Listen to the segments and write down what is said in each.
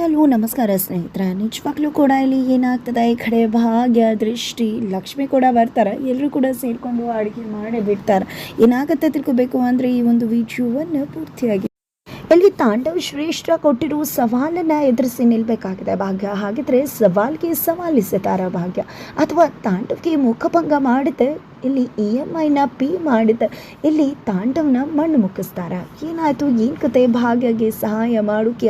Hello ನಮಸ್ಕಾರ ಸ್ನೇಹಿತರೆ. ನಿಜವಾಗ್ಲೂ ಕೂಡ ಇಲ್ಲಿ ಏನಾಗ್ತದೆ? ಈ ಕಡೆ ಭಾಗ್ಯ, ದೃಷ್ಟಿ, ಲಕ್ಷ್ಮಿ ಕೂಡ ಬರ್ತಾರೆ. ಎಲ್ಲರೂ ಕೂಡ ಸೇರಿಕೊಂಡು ಅಡುಗೆ ಮಾಡಿ ಬಿಡ್ತಾರೆ. ಏನಾಗುತ್ತೆ ತಿಳ್ಕೊಬೇಕು ಅಂದರೆ ಈ ಒಂದು ವಿಡಿಯೋವನ್ನು ಪೂರ್ತಿಯಾಗಿ ಇಲ್ಲಿ ತಾಂಡವ ಶ್ರೇಷ್ಠ ಕೊಟ್ಟಿರುವ ಸವಾಲನ್ನು ಎದುರಿಸಿ ನಿಲ್ಲಬೇಕಾಗಿದೆ ಭಾಗ್ಯ. ಹಾಗಿದ್ರೆ ಸವಾಲ್ಗೆ ಸವಾಲಿಸುತ್ತಾರ ಭಾಗ್ಯ? ಅಥವಾ ತಾಂಡವಕ್ಕೆ ಮುಖಭಂಗ ಮಾಡುತ್ತೆ ಇಲ್ಲಿ ಇ ಎಂ ಐನ ಪೇ ಮಾಡಿದ ಇಲ್ಲಿ ತಾಂಡವನ ಮಣ್ಣು ಮುಕ್ಕಿಸ್ತಾರ. ಏನಾಯ್ತು? ಏನು ಕತೆ? ಭಾಗ್ಯಗೆ ಸಹಾಯ ಮಾಡೋಕೆ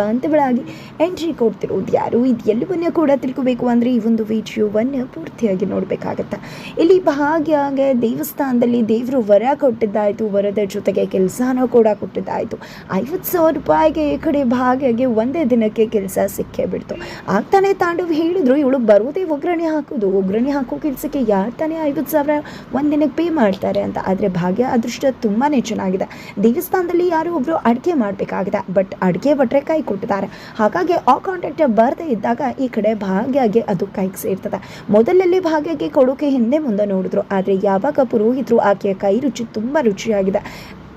ಬಾಂಧವಳಾಗಿ ಎಂಟ್ರಿ ಕೊಡ್ತಿರೋದು ಯಾರು? ಇದು ಎಲ್ಲವನ್ನ ಕೂಡ ತಿಳ್ಕೊಬೇಕು ಅಂದರೆ ಈ ಒಂದು ವಿಡಿಯೋವನ್ನು ಪೂರ್ತಿಯಾಗಿ ನೋಡಬೇಕಾಗತ್ತೆ? ಇಲ್ಲಿ ಭಾಗ್ಯಗೆ ದೇವಸ್ಥಾನದಲ್ಲಿ ದೇವರು ವರ ಕೊಟ್ಟಿದ್ದಾಯಿತು, ವರದ ಜೊತೆಗೆ ಕೆಲಸನೂ ಕೂಡ ಕೊಟ್ಟಿದ್ದಾಯಿತು. ಐವತ್ತು ಸಾವಿರ ರೂಪಾಯಿಗೆ ಈ ಕಡೆ ಭಾಗ್ಯಗೆ ಒಂದೇ ದಿನಕ್ಕೆ ಕೆಲಸ ಸಿಕ್ಕೇ ಬಿಡ್ತು. ಆಗ್ತಾನೆ ತಾಂಡವ್ ಹೇಳಿದ್ರು, ಇವಳು ಬರೋದೇ ಒಗ್ಗರಣೆ ಹಾಕೋದು. ಒಗ್ಗರಣೆ ಹಾಕೋ ಕೆಲಸಕ್ಕೆ ಯಾರು ತಾನೇ ಐವತ್ತು ಸಾವಿರ ಒಂದು ದಿನಕ್ಕೆ ಪೇ ಮಾಡ್ತಾರೆ ಅಂತ. ಆದರೆ ಭಾಗ್ಯ ಅದೃಷ್ಟ ತುಂಬಾ ಚೆನ್ನಾಗಿದೆ. ದೇವಸ್ಥಾನದಲ್ಲಿ ಯಾರೋ ಒಬ್ಬರು ಅಡುಗೆ ಮಾಡಬೇಕಾಗಿದೆ ಬಟ್ ಅಡುಗೆ ಭಟ್ರೆ ಕೈ ಕೊಟ್ಟಿದ್ದಾರೆ. ಹಾಗಾಗಿ ಆ ಕಾಂಟ್ಯಾಕ್ಟ್ ಬರದೇ ಇದ್ದಾಗ ಈ ಕಡೆ ಭಾಗ್ಯಗೆ ಅದು ಕೈಗೆ ಸೇರ್ತದೆ. ಮೊದಲಲ್ಲಿ ಭಾಗ್ಯಗೆ ಕೊಡೋಕೆ ಹಿಂದೆ ಮುಂದೆ ನೋಡಿದ್ರು, ಆದರೆ ಯಾವಾಗ ಪುರೋಹಿತರು ಆಕೆಯ ಕೈ ರುಚಿ ತುಂಬ ರುಚಿಯಾಗಿದೆ.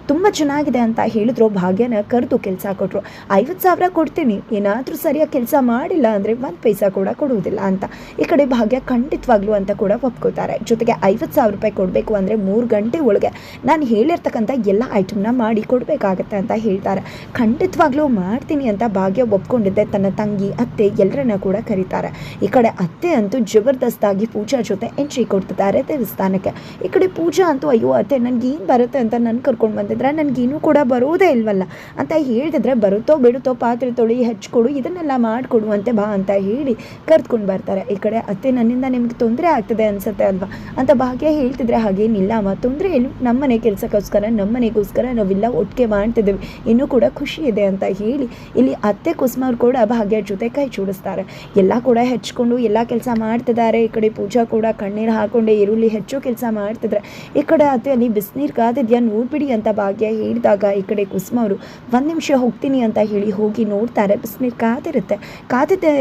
ತುಂಬ ಚೆನ್ನಾಗಿದೆ ಅಂತ ಹೇಳಿದ್ರು, ಭಾಗ್ಯನ ಕರೆದು ಕೆಲಸ ಕೊಟ್ಟರು ಐವತ್ತು ಸಾವಿರ ಕೊಡ್ತೀನಿ, ಏನಾದರೂ ಸರಿಯಾಗಿ ಕೆಲಸ ಮಾಡಿಲ್ಲ ಅಂದರೆ ಒಂದು ಪೈಸಾ ಕೂಡ ಕೊಡುವುದಿಲ್ಲ ಅಂತ. ಈ ಕಡೆ ಭಾಗ್ಯ ಖಂಡಿತವಾಗ್ಲೂ ಅಂತ ಕೂಡ ಒಪ್ಕೋತಾರೆ. ಜೊತೆಗೆ ಐವತ್ತು ಸಾವಿರ ರೂಪಾಯಿ ಕೊಡಬೇಕು ಅಂದರೆ ಮೂರು ಗಂಟೆ ಒಳಗೆ ನಾನು ಹೇಳಿರ್ತಕ್ಕಂಥ ಎಲ್ಲ ಐಟಮ್ನ ಮಾಡಿ ಕೊಡಬೇಕಾಗತ್ತೆ ಅಂತ ಹೇಳ್ತಾರೆ. ಖಂಡಿತವಾಗ್ಲೂ ಮಾಡ್ತೀನಿ ಅಂತ ಭಾಗ್ಯ ಒಪ್ಕೊಂಡಿದ್ದೆ. ತನ್ನ ತಂಗಿ, ಅತ್ತೆ ಎಲ್ಲರನ್ನ ಕೂಡ ಕರೀತಾರೆ. ಈ ಕಡೆ ಅತ್ತೆ ಅಂತೂ ಜಬರ್ದಸ್ತಾಗಿ ಪೂಜಾ ಜೊತೆ ಎಂಟ್ರಿ ಕೊಡ್ತಿದ್ದಾರೆ ದೇವಸ್ಥಾನಕ್ಕೆ. ಈ ಕಡೆ ಪೂಜಾ ಅಂತೂ, ಅಯ್ಯೋ, ಅತ್ತೆ ನನಗೆ ಏನು ಬರುತ್ತೆ ಅಂತ ನನ್ನ ಕರ್ಕೊಂಡು ಬಂದಿದ್ರೆ ನನಗೇನು ಕೂಡ ಬರೋದೇ ಇಲ್ವಲ್ಲ? ಅಂತ ಹೇಳಿದ್ರೆ ಬರುತ್ತೋ ಬಿಡುತ್ತೋ ಪಾತ್ರೆ ತೊಳಿ, ಹಚ್ಕೊಡು, ಇದನ್ನೆಲ್ಲ ಮಾಡಿಕೊಡು ಅಂತೆ ಬಾ ಅಂತ ಹೇಳಿ ಕರೆದ್ಕೊಂಡು ಬರ್ತಾರೆ. ಈ ಕಡೆ ಅತ್ತೆ ನನ್ನಿಂದ ನಿಮ್ಗೆ ತೊಂದರೆ ಆಗ್ತದೆ ಅನಿಸುತ್ತೆ ಅಲ್ವಾ? ಅಂತ ಭಾಗ್ಯ ಹೇಳ್ತಿದ್ರೆ ಹಾಗೇನಿಲ್ಲ. ಅಮ್ಮ ತೊಂದರೆ ಏನು? ನಮ್ಮನೆ ಕೆಲಸಕ್ಕೋಸ್ಕರ, ನಮ್ಮನೆಗೋಸ್ಕರ ನಾವೆಲ್ಲ ಒಟ್ಟಿಗೆ ಮಾಡ್ತಿದ್ದೀವಿ. ಇನ್ನೂ ಕೂಡ ಖುಷಿ ಇದೆ ಅಂತ ಹೇಳಿ ಇಲ್ಲಿ ಅತ್ತೆ ಕುಸುಮವ್ರು ಕೂಡ ಭಾಗ್ಯ ಜೊತೆ ಕೈ ಜೋಡಿಸ್ತಾರೆ. ಎಲ್ಲ ಕೂಡ ಹೆಚ್ಕೊಂಡು ಎಲ್ಲ ಕೆಲಸ ಮಾಡ್ತಿದ್ದಾರೆ. ಈ ಕಡೆ ಪೂಜಾ ಕೂಡ ಕಣ್ಣೀರು ಹಾಕೊಂಡೆ, ಈರುಳ್ಳಿ ಹೆಚ್ಚು ಕೆಲಸ ಮಾಡ್ತಿದ್ರೆ. ಈ ಕಡೆ ಅತ್ತೆ ಅಲ್ಲಿ ಬಿಸಿನೀರು ಕಾದಿದ್ಯಾ? ನೋಡ್ಬಿಡಿ ಅಂತ ಭಾಗ್ಯ ಹೇಳಿದಾಗ ಈ ಕಡೆ ಕುಸುಮ ಅವರು, ಒಂದು ನಿಮಿಷ ಹೋಗ್ತೀನಿ ಅಂತ ಹೇಳಿ ಹೋಗಿ ನೋಡ್ತಾರೆ. ಬಿಸಿನೀರು ಕಾದಿರುತ್ತೆ. ಕಾದಿದ್ದೆ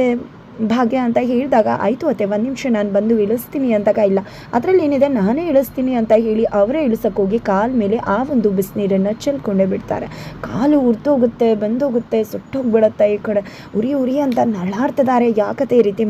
ಭಾಗ್ಯ ಅಂತ ಹೇಳಿದಾಗ, ಆಯಿತು ಅತ್ತೆ, ಒಂದು ನಿಮಿಷ ನಾನು ಬಂದು ಇಳಿಸ್ತೀನಿ ಅಂತ ಇಲ್ಲ ಅದರಲ್ಲಿ ಏನಿದೆ ನಾನೇ ಇಳಿಸ್ತೀನಿ ಅಂತ ಹೇಳಿ ಅವರೇ ಇಳಿಸೋಕ್ಕೋಗಿ ಕಾಲ ಮೇಲೆ ಆ ಒಂದು ಬಿಸಿನೀರನ್ನು ಚೆಲ್ಕೊಂಡೇ ಬಿಡ್ತಾರೆ. ಕಾಲು ಉರ್ತೋಗುತ್ತೆ ಬಂದೋಗುತ್ತೆ, ಸುಟ್ಟೋಗ್ಬಿಡತ್ತೆ ಈ ಕಡೆ. ಉರಿ ಉರಿ ಅಂತ ನಳಾಡ್ತಿದ್ದಾರೆ ಯಾಕತ್ತೆ ಈ ರೀತಿ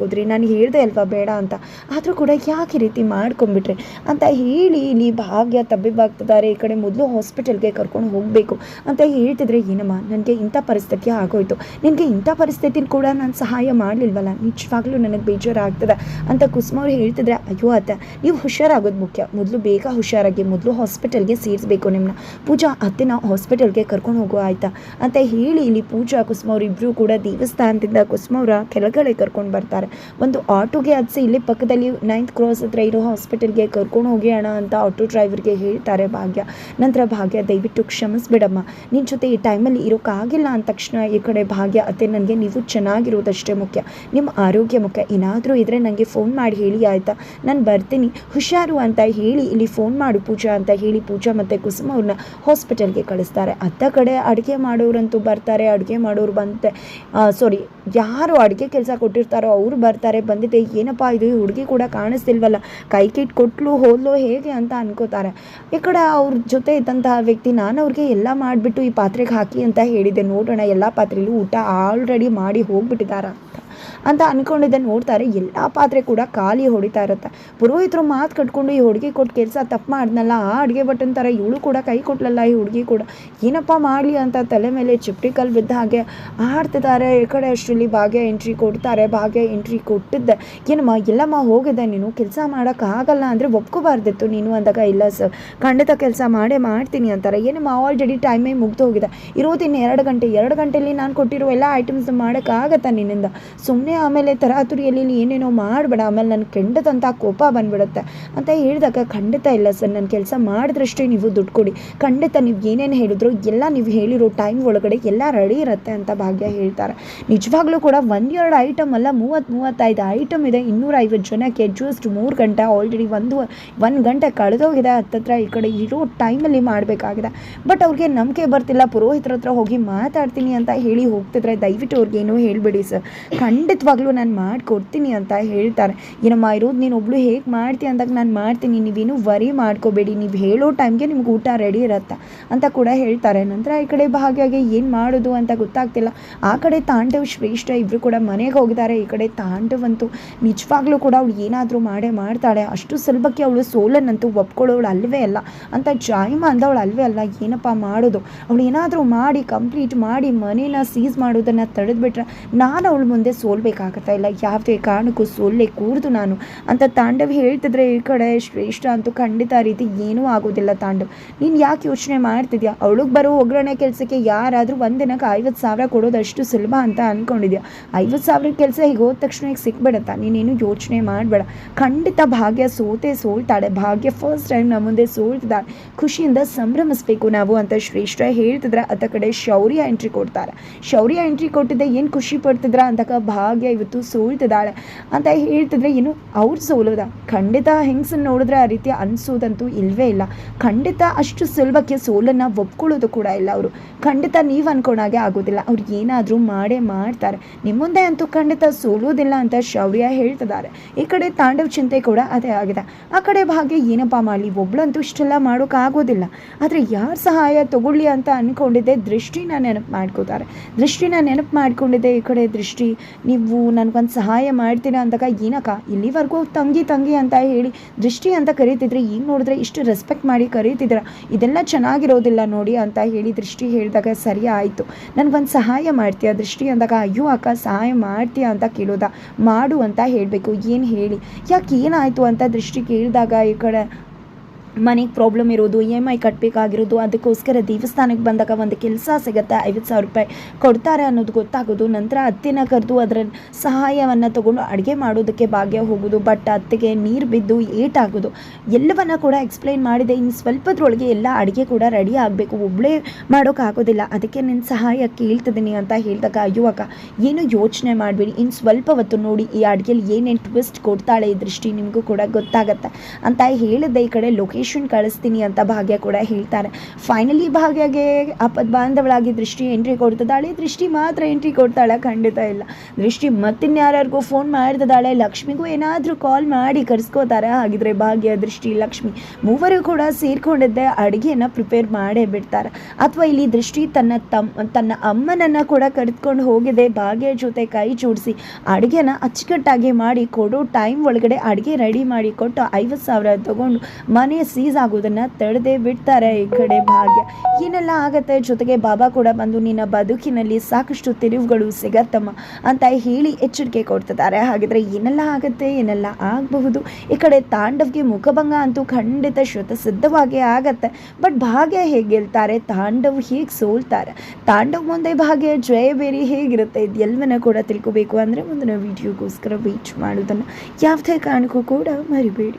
ಹೋದ್ರಿ? ನಾನು ಹೇಳಿದೆ ಅಲ್ವಾ ಬೇಡ ಅಂತ. ಆದರೂ ಕೂಡ ಯಾಕೆ ಈ ರೀತಿ ಮಾಡ್ಕೊಂಬಿಟ್ರಿ ಅಂತ ಹೇಳಿ ಇಲ್ಲಿ ಭಾಗ್ಯ ತಬ್ಬಿಬ್ಬಾಗ್ತಿದ್ದಾರೆ ಈ ಕಡೆ ಮೊದಲು ಹಾಸ್ಪಿಟಲ್ಗೆ ಕರ್ಕೊಂಡು ಹೋಗಬೇಕು ಅಂತ ಹೇಳ್ತಿದ್ರೆ, ಏನಮ್ಮ, ನನಗೆ ಇಂಥ ಪರಿಸ್ಥಿತಿ ಆಗೋಯ್ತು. ನಿನಗೆ ಇಂಥ ಪರಿಸ್ಥಿತಿ ಕೂಡ ನಾನು ಸಹಾಯ ಮಾಡಲಿಲ್ವಲ್ಲ ನಿಜವಾಗ್ಲೂ ನನಗೆ ಬೇಜಾರಾಗ್ತದೆ ಅಂತ ಕುಸುಮ ಅವ್ರು ಹೇಳ್ತಿದ್ರೆ, ಅಯ್ಯೋ ಅತ್ತೆ, ನೀವು ಹುಷಾರಾಗೋದು ಮುಖ್ಯ. ಮೊದಲು ಬೇಗ ಹುಷಾರಾಗಿ, ಮೊದಲು ಹಾಸ್ಪಿಟಲ್ಗೆ ಸೇರಿಸ್ಬೇಕು ನಿಮ್ಮನ್ನ ಪೂಜಾ, ಅತ್ತೆನ ಹಾಸ್ಪಿಟಲ್ಗೆ ಕರ್ಕೊಂಡು ಹೋಗೋ, ಆಯ್ತಾ? ಅಂತ ಹೇಳಿ ಇಲ್ಲಿ ಪೂಜಾ, ಕುಸುಮ ಅವ್ರು ಇಬ್ಬರು ಕೂಡ ದೇವಸ್ಥಾನದಿಂದ ಕುಸುಮ ಅವರ ಕೆಳಗಡೆ ಕರ್ಕೊಂಡು ಬರ್ತಾರೆ. ಒಂದು ಆಟೋಗೆ ಹತ್ಸಿ ಇಲ್ಲಿ ಪಕ್ಕದಲ್ಲಿ ನೈನ್ತ್ ಕ್ರಾಸ್ ಹತ್ರ ಇರೋ ಹಾಸ್ಪಿಟಲ್ಗೆ ಕರ್ಕೊಂಡು ಹೋಗಿ ಅಣ್ಣ ಅಂತ ಆಟೋ ಡ್ರೈವರ್ಗೆ ಹೇಳ್ತಾರೆ ಭಾಗ್ಯ. ನಂತರ ಭಾಗ್ಯ, ದಯವಿಟ್ಟು ಕ್ಷಮಿಸ್ಬಿಡಮ್ಮ. ನಿನ್ನ ಜೊತೆ ಈ ಟೈಮಲ್ಲಿ ಇರೋಕ್ಕಾಗಿಲ್ಲ ಅಂದ ತಕ್ಷಣ ಈ ಕಡೆ ಭಾಗ್ಯ, ಅತ್ತೆ, ನನಗೆ ನೀವು ಚೆನ್ನಾಗಿರೋದಷ್ಟೇ ಮುಖ್ಯ. ನಿಮ್ಮ ಆರೋಗ್ಯ ಮುಖ್ಯ ಏನಾದರೂ ಇದ್ದರೆ ನನಗೆ ಫೋನ್ ಮಾಡಿ ಹೇಳಿ, ಆಯಿತಾ? ನಾನು ಬರ್ತೀನಿ. ಹುಷಾರು ಅಂತ ಹೇಳಿ, ಇಲ್ಲಿ ಫೋನ್ ಮಾಡು ಪೂಜಾ ಅಂತ ಹೇಳಿ ಪೂಜಾ ಮತ್ತು ಕುಸುಮ ಅವ್ರನ್ನ ಹಾಸ್ಪಿಟಲ್ಗೆ ಕಳಿಸ್ತಾರೆ. ಅತ್ತ ಕಡೆ ಅಡುಗೆ ಮಾಡೋರಂತೂ ಬರ್ತಾರೆ, ಅಡುಗೆ ಮಾಡೋರು ಬಂತೆ. ಸಾರಿ ಯಾರು ಅಡುಗೆ ಕೆಲಸ ಕೊಟ್ಟಿರ್ತಾರೋ ಅವರು ಬರ್ತಾರೆ. ಬಂದಿದ್ದೆ ಏನಪ್ಪ ಇದು? ಹುಡುಗಿ ಕೂಡ ಕಾಣಿಸ್ತಿಲ್ವಲ್ಲ? ಕೈ ಕಿಟ್ ಕೊಟ್ಲು, ಹೋದ್ಲು, ಹೇಗೆ ಅಂತ ಅನ್ಕೋತಾರೆ. ಈ ಕಡೆ ಅವ್ರ ಜೊತೆ ಇದ್ದಂತಹ ವ್ಯಕ್ತಿ, ನಾನು ಅವ್ರಿಗೆ ಎಲ್ಲ ಮಾಡಿಬಿಟ್ಟು ಈ ಪಾತ್ರೆಗೆ ಹಾಕಿ ಅಂತ ಹೇಳಿದೆ ನೋಡೋಣ, ಎಲ್ಲ ಪಾತ್ರೆಯಲ್ಲೂ ಊಟ ಆಲ್ರೆಡಿ ಮಾಡಿ ಹೋಗ್ಬಿಟ್ಟಿದಾರ ಅಂತ. ಅಂದ್ಕೊಂಡಿದ್ದೆ ನೋಡ್ತಾರೆ. ಎಲ್ಲ ಪಾತ್ರೆ ಕೂಡ ಖಾಲಿ ಹೊಡಿತಾ ಇರುತ್ತೆ. ಪುರೋಹಿತರು ಮಾತು ಕಟ್ಕೊಂಡು ಈ ಹುಡುಗಿ ಕೊಟ್ಟು ಕೆಲಸ ತಪ್ಪು ಮಾಡಿದ್ನಲ್ಲ, ಆ ಅಡುಗೆ ಬಟ್ಟನ್ ಥರ ಇವಳು ಕೂಡ ಕೈ ಕೊಟ್ಲಲ್ಲ ಈ ಹುಡುಗಿ ಕೂಡ. ಏನಪ್ಪ ಮಾಡಲಿ ಅಂತ ತಲೆ ಮೇಲೆ ಚಿಪ್ಟಿ ಕಲ್ಲು ಬಿದ್ದ ಹಾಗೆ ಆಡ್ತಿದ್ದಾರೆ. ಈ ಕಡೆ ಅಷ್ಟರಲ್ಲಿ ಭಾಗ್ಯ ಎಂಟ್ರಿ ಕೊಡ್ತಾರೆ. ಭಾಗ್ಯ ಎಂಟ್ರಿ ಕೊಟ್ಟಿದ್ದೆ. ಏನಮ್ಮ ಎಲ್ಲಮ್ಮ ಹೋಗಿದ್ದೆ ನೀನು. ಕೆಲಸ ಮಾಡೋಕ್ಕಾಗಲ್ಲ ಅಂದರೆ ಒಪ್ಕೋಬಾರ್ದಿತ್ತು ನೀನು ಅಂದಾಗ. ಇಲ್ಲ ಸರ್, ಖಂಡಿತ ಕೆಲಸ ಮಾಡೇ ಮಾಡ್ತೀನಿ ಅಂತಾರೆ. ಏನಮ್ಮ ಆಲ್ರೆಡಿ ಟೈಮೇ ಮುಗ್ದು ಹೋಗಿದೆ. ಇರೋದಿನ್ನು ಎರಡು ಗಂಟೆ. ಎರಡು ಗಂಟೆಯಲ್ಲಿ ನಾನು ಕೊಟ್ಟಿರೋ ಎಲ್ಲ ಐಟಮ್ಸ್ ಮಾಡೋಕ್ಕಾಗತ್ತಾ ನಿನ್ನಿಂದ? ಸುಮ್ಮನೆ ಆಮೇಲೆ ತರಾತುರಿಯಲ್ಲಿ ಏನೇನೋ ಮಾಡಬೇಡ, ಆಮೇಲೆ ನನ್ನ ಕೆಂಡದಂಥ ಕೋಪ ಬಂದ್ಬಿಡುತ್ತೆ ಅಂತ ಹೇಳಿದಾಗ ಖಂಡಿತ ಇಲ್ಲ ಸರ್ ನನ್ನ ಕೆಲಸ ಮಾಡಿದ್ರಷ್ಟೇ ನೀವು ದುಡ್ಡು ಕೊಡಿ. ಖಂಡಿತ ನೀವು ಏನೇನು ಹೇಳಿದ್ರು ಎಲ್ಲ ನೀವು ಹೇಳಿರೋ ಟೈಮ್ ಒಳಗಡೆ ಎಲ್ಲ ರೆಡಿ ಇರುತ್ತೆ ಅಂತ ಭಾಗ್ಯ ಹೇಳ್ತಾರೆ. ನಿಜವಾಗ್ಲೂ ಕೂಡ ಒಂದೆರಡು ಐಟಮ್ ಅಲ್ಲ, ಮೂವತ್ತು ಮೂವತ್ತೈದು ಐಟಮ್ ಇದೆ, ಇನ್ನೂರೈವತ್ತು ಜನಕ್ಕೆ ಜಸ್ಟ್ ಮೂರು ಗಂಟೆ ಆಲ್ರೆಡಿ ಒಂದು ಒಂದು ಗಂಟೆ ಕಳೆದೋಗಿದೆ ಹತ್ತತ್ರ ಈ ಕಡೆ ಇರೋ ಟೈಮಲ್ಲಿ ಮಾಡಬೇಕಾಗಿದೆ. ಬಟ್ ಅವ್ರಿಗೆ ನಂಬಿಕೆ ಬರ್ತಿಲ್ಲ, ಪುರೋಹಿತರ ಹತ್ರ ಹೋಗಿ ಮಾತಾಡ್ತೀನಿ ಅಂತ ಹೇಳಿ ಹೋಗ್ತಿದ್ರೆ ದಯವಿಟ್ಟು ಅವ್ರಿಗೇನು ಹೇಳಿಬಿಡಿ ಸರ್. ಖಂಡಿತ ಖಂಡಿತವಾಗ್ಲೂ ನಾನು ಮಾಡಿಕೊಡ್ತೀನಿ ಅಂತ ಹೇಳ್ತಾರೆ. ಏನಮ್ಮ, ಇರೋದು ನೀನು ಒಬ್ಳು ಹೇಗೆ ಮಾಡ್ತೀಯ ಅಂದಾಗ ನಾನು ಮಾಡ್ತೀನಿ. ನೀವೇನು ವರಿ ಮಾಡ್ಕೋಬೇಡಿ. ನೀವು ಹೇಳೋ ಟೈಮ್ಗೆ ನಿಮ್ಗೆ ಊಟ ರೆಡಿ ಇರತ್ತೆ ಅಂತ ಕೂಡ ಹೇಳ್ತಾರೆ. ನಂತರ ಈ ಕಡೆ ಭಾಗ್ಯಗೆ ಏನು ಮಾಡೋದು ಅಂತ ಗೊತ್ತಾಗ್ತಿಲ್ಲ. ಆ ಕಡೆ ತಾಂಡವ್ ಶ್ರೇಷ್ಠ ಇಬ್ಬರು ಕೂಡ ಮನೆಗೆ ಹೋಗಿದ್ದಾರೆ. ಈ ಕಡೆ ತಾಂಡವಂತೂ ನಿಜವಾಗ್ಲೂ ಕೂಡ ಅವಳು ಏನಾದರೂ ಮಾಡೇ ಮಾಡ್ತಾಳೆ. ಅಷ್ಟು ಸುಲಭಕ್ಕೆ ಅವಳು ಸೋಲನ್ನಂತೂ ಒಪ್ಕೊಳ್ಳೋಳು ಅಲ್ವೇ ಅಲ್ಲ. ಅಂತ ಜಾಯಿಮ ಅಂದವಳು ಅಲ್ವೇ ಅಲ್ಲ. ಏನಪ್ಪ ಮಾಡೋದು? ಅವಳು ಏನಾದರೂ ಮಾಡಿ ಕಂಪ್ಲೀಟ್ ಮಾಡಿ ಮನೇನ ಸೀಸ್ ಮಾಡೋದನ್ನು ತಡೆದ್ಬಿಟ್ರೆ ನಾನು ಅವಳು ಮುಂದೆ ಸೋಲ್ಬೇಕಾಗತ್ತಾ ಇಲ್ಲ? ಯಾವುದೇ ಕಾರಣಕ್ಕೂ ಸೋಲ್ಲೇ ಕೂರ್ದು ನಾನು. ಅಂತ ತಾಂಡವ್ ಹೇಳ್ತಿದ್ರೆ ಈ ಕಡೆ ಶ್ರೇಷ್ಠ ಅಂತೂ ಖಂಡಿತ ರೀತಿ ಏನೂ ಆಗೋದಿಲ್ಲ ತಾಂಡವ್. ನೀನು ಯಾಕೆ ಯೋಚನೆ ಮಾಡ್ತಿದ್ಯಾ? ಅವಳಿಗೆ ಬರೋ ಒಗ್ಗರಣೆ ಕೆಲಸಕ್ಕೆ ಯಾರಾದರೂ ಒಂದು ದಿನಕ್ಕೆ ಐವತ್ತು ಸಾವಿರ ಕೊಡೋದು ಅಷ್ಟು ಸುಲಭ ಅಂತ ಅಂದ್ಕೊಂಡಿದ್ಯಾ ಐವತ್ತು ಸಾವಿರ ಕೆಲಸ ಹೀಗೆ ಹೋದ ತಕ್ಷಣ ಈಗ ಸಿಕ್ಬಿಡತ್ತಾ? ನೀನೇನು ಯೋಚನೆ ಮಾಡಬೇಡ. ಖಂಡಿತ ಭಾಗ್ಯ ಸೋತೆ ಸೋಲ್ತಾಳೆ. ಭಾಗ್ಯ ಫಸ್ಟ್ ಟೈಮ್ ನಮ್ಮ ಮುಂದೆ ಸೋಲ್ತಿದ್ದಾಳೆ. ಖುಷಿಯಿಂದ ಸಂಭ್ರಮಿಸ್ಬೇಕು ನಾವು ಅಂತ ಶ್ರೇಷ್ಠ ಹೇಳ್ತಿದ್ರ. ಅತ್ತ ಕಡೆ ಶೌರ್ಯ ಎಂಟ್ರಿ ಕೊಡ್ತಾರೆ ಶೌರ್ಯ ಎಂಟ್ರಿ ಕೊಟ್ಟಿದ್ದೆ ಏನು ಖುಷಿ ಪಡ್ತಿದ್ರ ಅಂತಕ ಭಾಗ್ಯ ಇವತ್ತು ಸೋಲ್ತಿದ್ದಾಳೆ ಅಂತ ಹೇಳ್ತಿದ್ರೆ ಏನು ಅವ್ರು ಸೋಲೋದ ಖಂಡಿತ ಹೆಂಗಸನ್ನು ನೋಡಿದ್ರೆ ಆ ರೀತಿ ಅನ್ಸೋದಂತೂ ಇಲ್ವೇ ಇಲ್ಲ. ಖಂಡಿತ ಅಷ್ಟು ಸುಲಭಕ್ಕೆ ಸೋಲನ್ನು ಒಪ್ಕೊಳ್ಳೋದು ಕೂಡ ಇಲ್ಲ ಅವರು. ಖಂಡಿತ ನೀವು ಅನ್ಕೊಂಡಾಗೆ ಆಗೋದಿಲ್ಲ. ಅವ್ರು ಏನಾದರೂ ಮಾಡೇ ಮಾಡ್ತಾರೆ. ನಿಮ್ಮ ಮುಂದೆ ಅಂತೂ ಖಂಡಿತ ಸೋಲೋದಿಲ್ಲ ಅಂತ ಶೌರ್ಯ ಹೇಳ್ತಿದ್ದಾರೆ. ಈ ಕಡೆ ತಾಂಡವ್ ಚಿಂತೆ ಕೂಡ ಅದೇ ಆಗಿದೆ. ಆ ಕಡೆ ಭಾಗ್ಯ, ಏನಪ್ಪ ಮಾಡಲಿ? ಒಬ್ಳಂತೂ ಇಷ್ಟೆಲ್ಲ ಮಾಡೋಕ್ಕಾಗೋದಿಲ್ಲ ಆದರೆ ಯಾರ ಸಹಾಯ ತಗೊಳ್ಳಿ ಅಂತ ಅಂದ್ಕೊಂಡಿದ್ದೆ ದೃಷ್ಟಿನ ನೆನಪು ಮಾಡ್ಕೋತಾರೆ. ದೃಷ್ಟಿನ ನೆನಪು ಮಾಡ್ಕೊಂಡಿದ್ದೆ ಈ ಕಡೆ ದೃಷ್ಟಿ. ನೀವು ನನಗೊಂದು ಸಹಾಯ ಮಾಡ್ತೀರಾ ಅಂದಾಗ, ಏನಕ್ಕ, ಇಲ್ಲಿವರೆಗೂ ತಂಗಿ ತಂಗಿ ಅಂತ ಹೇಳಿ ದೃಷ್ಟಿ ಅಂತ ಕರೀತಿದ್ರೆ, ಈಗ ನೋಡಿದ್ರೆ ಇಷ್ಟು ರೆಸ್ಪೆಕ್ಟ್ ಮಾಡಿ ಕರೀತಿದ್ರ ಇದೆಲ್ಲ ಚೆನ್ನಾಗಿರೋದಿಲ್ಲ ನೋಡಿ ಅಂತ ಹೇಳಿ ದೃಷ್ಟಿ ಹೇಳಿದಾಗ ಸರಿ ಆಯಿತು. ನನಗೊಂದು ಸಹಾಯ ಮಾಡ್ತೀಯಾ? ದೃಷ್ಟಿ ಅಂದಾಗ, ಅಯ್ಯೋ ಅಕ್ಕ, ಸಹಾಯ ಮಾಡ್ತೀಯ ಅಂತ ಕೇಳೋದ? ಮಾಡು ಅಂತ ಹೇಳಬೇಕು. ಏನು ಹೇಳಿ? ಯಾಕೆ ಏನಾಯಿತು ಅಂತ ದೃಷ್ಟಿ ಕೇಳಿದಾಗ ಈ ಕಡೆ ಮನೆಗೆ ಪ್ರಾಬ್ಲಮ್ ಇರೋದು ಇ ಎಂ ಐ ಕಟ್ಟಬೇಕಾಗಿರೋದು ಅದಕ್ಕೋಸ್ಕರ ದೇವಸ್ಥಾನಕ್ಕೆ ಬಂದಾಗ ಒಂದು ಕೆಲಸ ಸಿಗುತ್ತೆ, ಐವತ್ತು ಸಾವಿರ ರೂಪಾಯಿ ಕೊಡ್ತಾರೆ ಅನ್ನೋದು ಗೊತ್ತಾಗೋದು. ನಂತರ ಅತ್ತೆನ ಕರೆದು ಅದರ ಸಹಾಯವನ್ನು ತಗೊಂಡು ಅಡುಗೆ ಮಾಡೋದಕ್ಕೆ ಭಾಗ್ಯ ಹೋಗೋದು. ಬಟ್ ಅತ್ತೆಗೆ ನೀರು ಬಿದ್ದು ಏಟಾಗೋದು. ಎಲ್ಲವನ್ನ ಕೂಡ ಎಕ್ಸ್ಪ್ಲೈನ್ ಮಾಡಿದೆ. ಇನ್ನು ಸ್ವಲ್ಪದ್ರೊಳಗೆ ಎಲ್ಲ ಅಡುಗೆ ಕೂಡ ರೆಡಿ ಆಗಬೇಕು. ಒಬ್ಬಳೇ ಮಾಡೋಕ್ಕಾಗೋದಿಲ್ಲ ಅದಕ್ಕೆ ನಿನ್ನ ಸಹಾಯ ಕೇಳ್ತಿದ್ದೀನಿ ಅಂತ ಹೇಳಿದಾಗ ಯುವಕ ಏನು ಯೋಚನೆ ಮಾಡಬೇಡಿ. ಇನ್ನು ಸ್ವಲ್ಪ ಹೊತ್ತು ನೋಡಿ, ಈ ಅಡುಗೆಲಿ ಏನೇನು ಟ್ವಿಸ್ಟ್ ಕೊಡ್ತಾಳೆ ಈ ದೃಷ್ಟಿ ನಿಮಗೂ ಕೂಡ ಗೊತ್ತಾಗತ್ತೆ. ಅಂತ ಹೇಳಿದ್ದೆ ಈ ಕಡೆ ಲೊಕೇಶನ್ ಕಳಿಸ್ತೀನಿ ಅಂತ ಭಾಗ್ಯ ಕೂಡ ಹೇಳ್ತಾರೆ. ಫೈನಲಿ ಭಾಗ್ಯಗೆ ಅಪದ್ ಬಾಂಧವಳಾಗಿ ದೃಷ್ಟಿ ಎಂಟ್ರಿ ಕೊಡ್ತದಾಳೆ. ದೃಷ್ಟಿ ಮಾತ್ರ ಎಂಟ್ರಿ ಕೊಡ್ತಾಳೆ, ಖಂಡಿತ ಇಲ್ಲ. ದೃಷ್ಟಿ ಮತ್ತಿನ್ಯಾರ್ಯಾರಿಗೂ ಫೋನ್ ಮಾಡ್ತಿದ್ದಾಳೆ ಲಕ್ಷ್ಮಿಗೂ ಏನಾದರೂ ಕಾಲ್ ಮಾಡಿ ಕರ್ಸ್ಕೋತಾರೆ. ಹಾಗಿದ್ರೆ ಭಾಗ್ಯ, ದೃಷ್ಟಿ, ಲಕ್ಷ್ಮಿ ಮೂವರು ಕೂಡ ಸೇರ್ಕೊಂಡಿದ್ದೆ. ಅಡುಗೆಯನ್ನು ಪ್ರಿಪೇರ್ ಮಾಡೇ ಬಿಡ್ತಾರೆ. ಅಥವಾ ಇಲ್ಲಿ ದೃಷ್ಟಿ ತನ್ನ ತಮ್ಮ ತನ್ನ ಅಮ್ಮನನ್ನು ಕೂಡ ಕರೆದುಕೊಂಡು ಹೋಗಿದೆ. ಭಾಗ್ಯ ಜೊತೆ ಕೈ ಜೋಡಿಸಿ ಅಡುಗೆನ ಅಚ್ಚುಕಟ್ಟಾಗಿ ಮಾಡಿ ಕೊಡೋ. ಟೈಮ್ ಒಳಗಡೆ ಅಡುಗೆ ರೆಡಿ ಮಾಡಿ ಕೊಟ್ಟು ಐವತ್ತು ಸಾವಿರ ತಗೊಂಡು ಮನೆ ಸೀಸ್ ಆಗೋದನ್ನು ತಡೆದೇ ಬಿಡ್ತಾರೆ ಈ ಕಡೆ ಭಾಗ್ಯ. ಏನೆಲ್ಲ ಆಗತ್ತೆ? ಜೊತೆಗೆ ಬಾಬಾ ಕೂಡ ಬಂದು ನಿನ್ನ ಬದುಕಿನಲ್ಲಿ ಸಾಕಷ್ಟು ತಿರುವುಗಳು ಸಿಗತ್ತಮ್ಮ ಅಂತ ಹೇಳಿ ಎಚ್ಚರಿಕೆ ಕೊಡ್ತಿದ್ದಾರೆ. ಹಾಗಿದ್ರೆ ಏನೆಲ್ಲ ಆಗತ್ತೆ? ಏನೆಲ್ಲ ಆಗಬಹುದು? ಈ ಕಡೆ ತಾಂಡವ್ಗೆ ಮುಖಭಂಗ ಅಂತೂ ಖಂಡಿತ ಶ್ರುತ ಸಿದ್ಧವಾಗಿ ಆಗತ್ತೆ. ಬಟ್ ಭಾಗ್ಯ ಹೇಗೆ ಗೆಲ್ತಾರೆ ತಾಂಡವ್ ಹೇಗೆ ಸೋಲ್ತಾರೆ? ತಾಂಡವ್ ಮುಂದೆ ಭಾಗ್ಯ ಜಯಬೇರಿ ಹೇಗಿರುತ್ತೆ? ಇದೆಲ್ಲವನ್ನ ಕೂಡ ತಿಳ್ಕೋಬೇಕು. ಅಂದರೆ ಮುಂದಿನ ವಿಡಿಯೋಗೋಸ್ಕರ ವೇಟ್ ಮಾಡೋದನ್ನು ಯಾವುದೇ ಕಾರಣಕ್ಕೂ ಕೂಡ ಮರಿಬೇಡಿ.